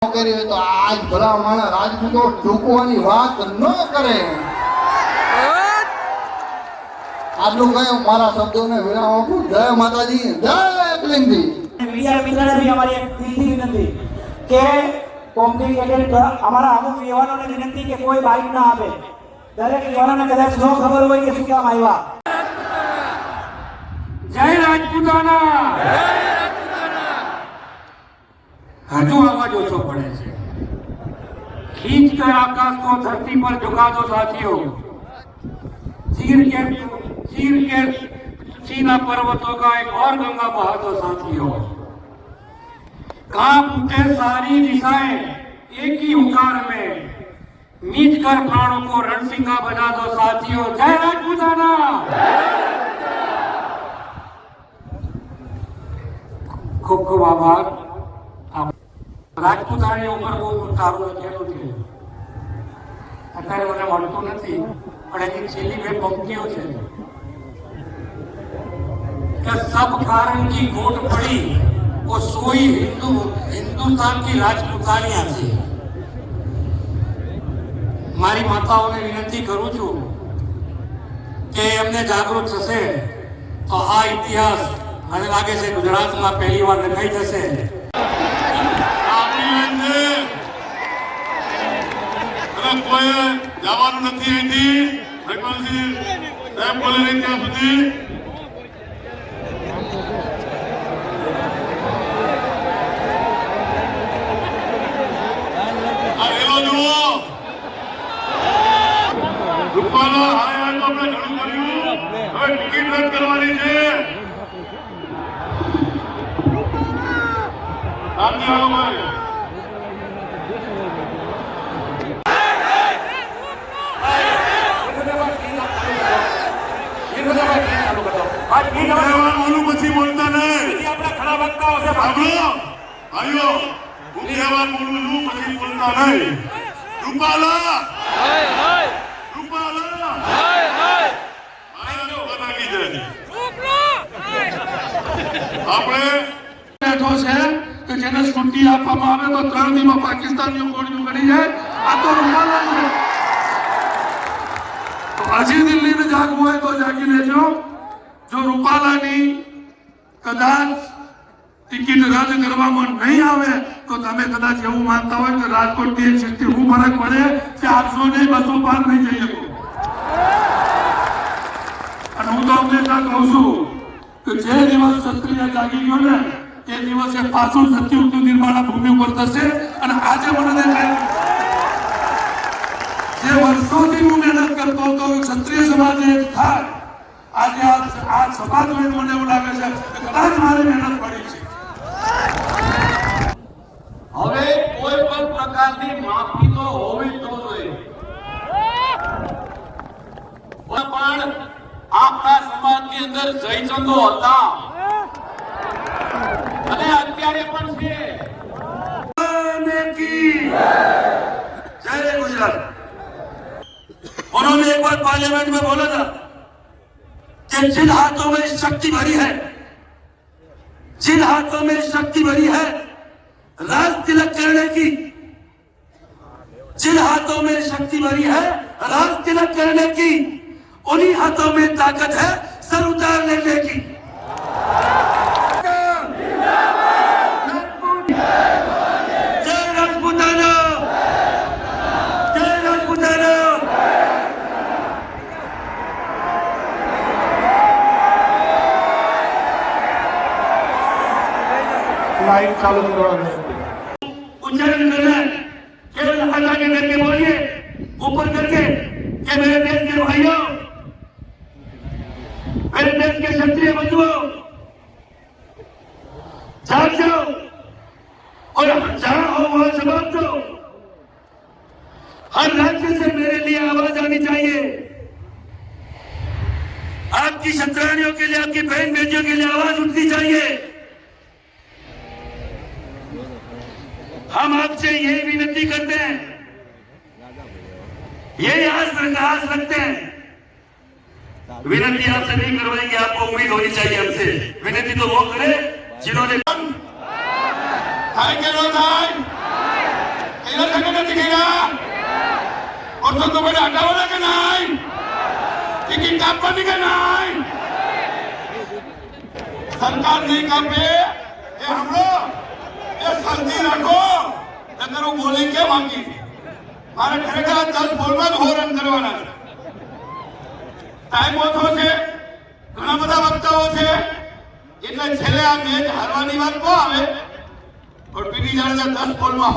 કરી હોય તો આજ ભલા માણસ રાજપૂતો ટૂંકવાની વાત ન કરે. આટલું કહ્યું મારા શબ્દોને વિરામ આપું. જય માતાજી જય એકલિંગજી મીડિયા મિત્રને બી અમારી એક દિલથી વિનંતી કે અમારા અમુક યુવાનોને વિનંતી કે કોઈ બાઇક ના આપે. દરેક યુવાનોને કદાચ ન ખબર હોય કે શું કામ આવ્યા. જય રાજપૂતાના. હજુ અવાજ ઓછો પડે છે खींच कर आकाश को धरती पर झुका दो साथियों चीर के चीर के सीना पर्वतों का एक और गंगा बहा दो साथियों कांप उठे सारी दिशाएं एक ही हुकार में मीच कर प्राणों को रणसिंगा बजा दो साथियों जय राजपूताना ખૂબ ખૂબ આભાર આપ- રાજપૂતાણી ઉપર બહુ સારું લખેલું છે. અત્યારે મને મળતું નથી, પણ એની છેલ્લી બે પંક્તિઓ છે. કે સબ કારણ કી ગોટ પડી, વો સોઈ હિન્દુ હિન્દુસ્તાન કી રાજપૂતાણીયા છે. મારી માતાઓને વિનંતી કરું છું કે એમને જાગૃત થશે. તો આ ઇતિહાસ મને લાગે છે ગુજરાતમાં પહેલી વાર લખાઈ જશે. કોઈ જવાનું નથી અહીંથી. ભગવાનજી સાહેબ બોલે નહીં ત્યાં સુધી. રૂપાલા હાય હવે કરવાની છે. પછી બોલતા નહીં. સાંભળો ભાઈઓ હું કહેવાનું બોલું છું પછી બોલતા નહીં. રૂપાલા. રૂપાલા. ભાઈઓ, બતાવી આપણે બેઠો છે કે જેને છુટ્ટી આપવામાં આવે તો ત્રણ દિવસ પાકિસ્તાનીઓ ગોળીઓ કરી જાય આ તો રૂપાલા છે. હજી દિલ્હીને જાગવું હોય તો જાગી લેજો. જો રૂપાલાની કદાચ ટિકિટ રદ કરવામાં નહીં આવે, તો તમે કદાચ એવું માનતા હોય કે રાજકોટ એક સીટથી હું ફરક પડે ચારસો ને બસો પાર નહીં જઈ શકો. અને હું તો હંમેશા કહું છું કે જે દિવસ ક્ષત્રિય જાગી ગયો ને તે દિવસે પાછું સત્યુગનું નિર્માણ ભૂમિ ઉપર થશે અને આજે મને જે વર્ષોથી હું મહેનત કરતો હતો, ક્ષત્રિય સમાજ થાય આજે આ આ સમાજ જોઈને મને એવું લાગે છે કે કદાચ મારી મહેનત પડી છે હવે કોઈ પણ પ્રકારની માફી તો હોવી જ ન જોઈએ પણ આપણા સમાજની અંદર જયચંદો હતા અને અત્યારે પણ છે ने की जय गुजरात उन्होंने एक बार पार्लियामेंट में बोला था कि जिन हाथों में शक्ति भरी है, जिन हाथों में शक्ति भरी है, राज तिलक करने की, जिन हाथों में शक्ति भरी है, राज तिलक करने की, उन्हीं हाथों में ताकत है, सर उतार लेने की जय राजपूताना जय राजपूताना लाइन चालू करवाने उच्चारण करना केवल अल्लाह के डर के बोलिए ऊपर करके ये मेरे देश के भाइयों मेरे देश के क्षत्रिय बंधुओं जाग जाओ और जहाँ हो वहाँ जवाब दो। हर राज्य से मेरे लिए आवाज़ आनी चाहिए। आपकी शत्रानियों के लिए, आपकी बहन बेटियों के लिए आवाज़ उठनी चाहिए। हम आपसे यही विनती करते हैं। यही आज आज रखते हैं। विनती आपसे नहीं करवाएँगे आपको उम्मीद होनी चाहिए हमसे। विनती तो वो करे जिन्होंने और तो, तो तुम्हें नहीं टिकट काप नहीं सरकार नहीं कापे ये हम लोग ये शांति रखो। નકર હું બોલી કેમ માંગી મારે ખરેખર આ દસ બોલમાં જ હોરન કરવાના છે. ટાઈમ ઓછો છે, ઘણા બધા વક્તાઓ છે. એટલે છેલ્લે આ મેચ હારવાની વાત ન આવે, પણ પીટી જાડેજા દસ બોલમાં